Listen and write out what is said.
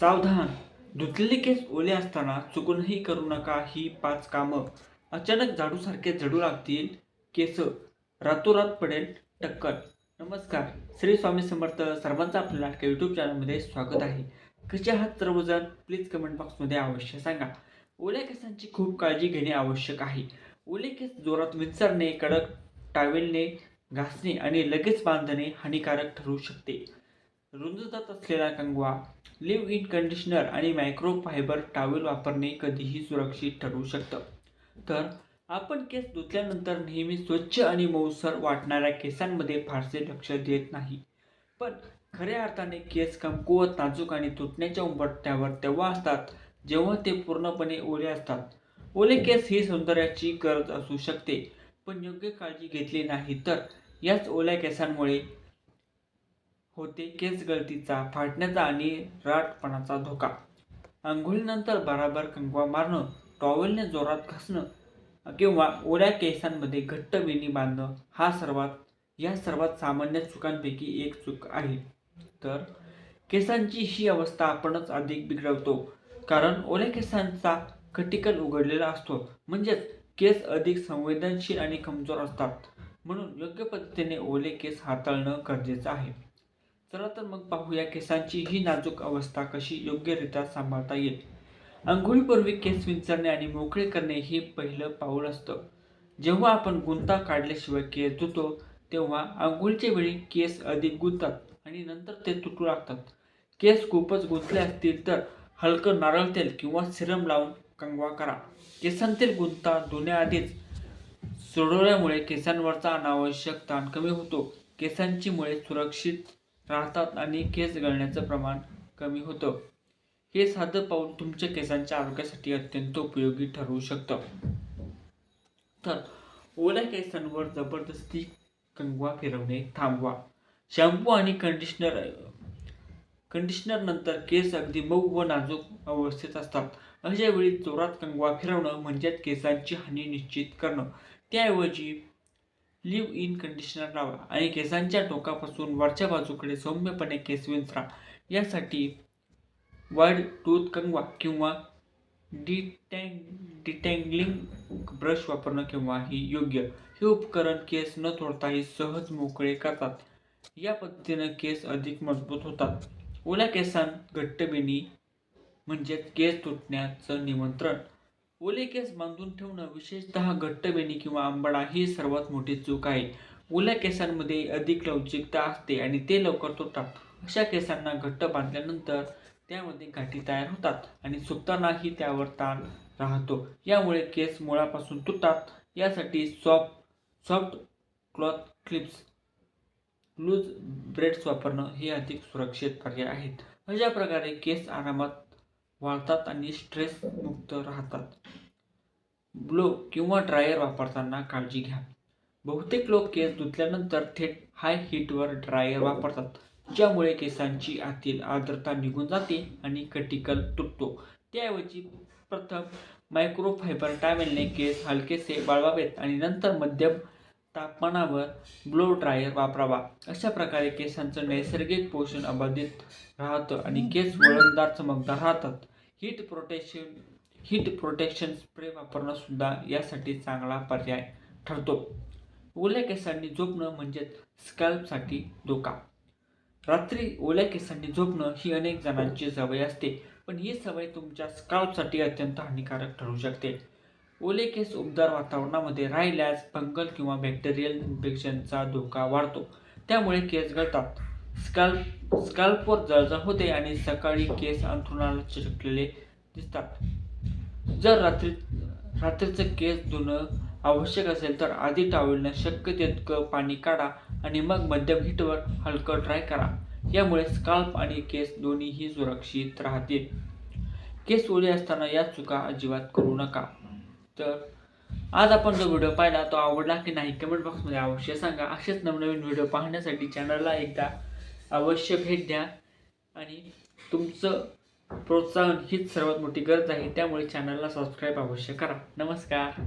सावधान. धुतलेले केस ओले असताना चुकूनही करू नका ही पाच कामं. अचानक झाडूसारखे झडू लागतील केस. रातोरात पडेल टक्कर. नमस्कार. श्री स्वामी समर्थ सर्वांचं आपल्या नाटक यूट्यूब चॅनलमध्ये स्वागत आहे. कसे आहात सर्वजण? प्लीज कमेंट बॉक्समध्ये अवश्य सांगा. ओल्या केसांची खूप काळजी घेणे आवश्यक आहे. ओले केस जोरात विंचरणे कडक टावेलने घासणे आणि लगेच बांधणे हानिकारक ठरू शकते. रुंद असलेला कंगवा लिव्ह इन कंडिशनर आणि मायक्रोफायबर टॉवेल वापरणे कधीही सुरक्षित ठरू शकतं. तर आपण केस धुतल्यानंतर नेहमी स्वच्छ आणि मऊसर वाटणाऱ्या केसांमध्ये फारसे लक्ष देत नाही. पण खऱ्या अर्थाने केस कमकुवत नाजूक आणि तुटण्याच्या उंबरठ्यावर तेव्हा असतात जेव्हा ते पूर्णपणे ओले असतात. ओले केस ही सौंदर्याची गरज असू शकते पण योग्य काळजी घेतली नाही तर याच ओल्या केसांमुळे होते केस गळतीचा फाटण्याचा आणि राटपणाचा धोका. आंघोळीनंतर बराबर कंगवा मारणं टॉवेलने जोरात घासणं किंवा ओल्या केसांमध्ये घट्ट वेणी बांधणं हा सर्वात या सर्वात सामान्य चुकांपैकी एक चूक आहे. तर केसांची ही अवस्था आपणच अधिक बिघडवतो कारण ओल्या केसांचा कटिकल उघडलेला असतो. म्हणजेच केस अधिक संवेदनशील आणि कमजोर असतात. म्हणून योग्य पद्धतीने ओले केस हाताळणं गरजेचं आहे. चला तर मग पाहूया केसांची ही नाजूक अवस्था कशी योग्यरित्या सांभाळता येईल. अंघोळीपूर्वी केस विंचरणे आणि मोकळे करणे हे पहिलं पाऊल असतं. जेव्हा आपण गुंता काढल्याशिवाय केस धुतो तेव्हा आंघोळीच्या वेळी केस अधिक गुंतात आणि नंतर ते तुटू लागतात. केस खूपच गुंतले असतील तर हलकं नारळ तेल किंवा सिरम लावून कंगवा करा. केसांतील गुंता धुण्याआधीच सोडवल्यामुळे केसांवरचा अनावश्यक ताण कमी होतो. केसांची मुळे सुरक्षित राहतात आणि केस गळण्याचं प्रमाण कमी होतं. हे साधं पाऊल तुमच्या केसांच्या आरोग्यासाठी अत्यंत उपयोगी ठरू शकतं. तर ओल्या केसांवर जबरदस्ती कंगवा फिरवणे थांबवा. शॅम्पू आणि कंडिशनर कंडिशनर नंतर केस अगदी मऊ व नाजूक अवस्थेत असतात. अशा वेळी जोरात कंगवा फिरवणं म्हणजेच केसांची हानी निश्चित करणं. त्याऐवजी लिव्ह इन कंडिशनर लावा आणि केसांच्या टोकापासून वरच्या बाजूकडे सौम्यपणे केस विंचरा. यासाठी वाईड टूथ कंगवा किंवा डिटँग डिटँगलिंग ब्रश वापरणं किंवा ही योग्य. हे उपकरण केस न तोडताही सहज मोकळे करतात. या पद्धतीनं केस अधिक मजबूत होतात. ओल्या केसांत घट्टबिणी म्हणजेच केस तुटण्याचं निमंत्रण. ओले केस बांधून ठेवणं विशेषतः घट्ट बेणी किंवा आंबाडा ही सर्वात मोठी चूक आहे. ओल्या केसांमध्ये अधिक लवचिकता असते आणि ते लवकर तुटतात. अशा केसांना घट्ट बांधल्यानंतर त्यामध्ये गाठी तयार होतात आणि सुकतानाही त्यावर ताण राहतो. यामुळे केस मुळापासून तुटतात. यासाठी soft soft cloth clips loose braids वापरणं हे अधिक सुरक्षित पर्याय आहेत. अशा प्रकारे केस आरामात वाढतात आणि स्ट्रेस मुक्त राहतात. ब्लो किंवा ड्रायर वापरताना काळजी घ्या. बहुतेक लोक केस धुतल्यानंतर थेट हाय हीटवर ड्रायर वापरतात ज्यामुळे केसांची आतील आर्द्रता निघून जाते आणि कटिकल तुटतो. त्याऐवजी प्रथम मायक्रोफायबर टॅवेलने केस हलकेसे बाळवावेत आणि नंतर मध्यम तापमानावर ब्लो ड्रायर वापरावा. अशा प्रकारे केसांचं नैसर्गिक पोषण अबाधित राहतं आणि केस वळणदार चमकदार राहतात. Heat protection heat protection spray वापरणं सुद्धा यासाठी चांगला पर्याय ठरतो. ओल्या केसांनी झोपणं म्हणजेच स्कॅल्पसाठी धोका. रात्री ओल्या केसांनी झोपणं ही अनेक जणांची सवय असते पण ही सवय तुमच्या स्काल्पसाठी अत्यंत हानिकारक ठरू शकते. ओले केस उबदार वातावरणामध्ये राहिल्यास फंगल किंवा बॅक्टेरियल इन्फेक्शनचा धोका वाढतो. त्यामुळे केस गळतात. स्कॅल्प स्काल्पवर जळजळ होते आणि सकाळी केस अंथरुणाला चिटकलेले दिसतात. जर रात्री रात्रीचं केस धुणं आवश्यक असेल तर आधी टावेलनं शक्य तितकं पाणी काढा आणि मग मध्यम हीटवर हलकं ड्राय करा. यामुळे स्काल्प आणि केस दोन्हीही सुरक्षित राहतील. केस ओले असताना या चुका अजिबात करू नका. तर आज आपण जो व्हिडिओ पाहिला तो आवडला की नाही कमेंट बॉक्समध्ये अवश्य सांगा. असेच नवनवीन व्हिडिओ पाहण्यासाठी चॅनलला एकदा अवश्य भेट द्या. आणि तुमचं प्रोत्साहन हीच सर्वात मोठी गरज आहे. त्यामुळे चॅनलला सबस्क्राईब अवश्य करा. नमस्कार.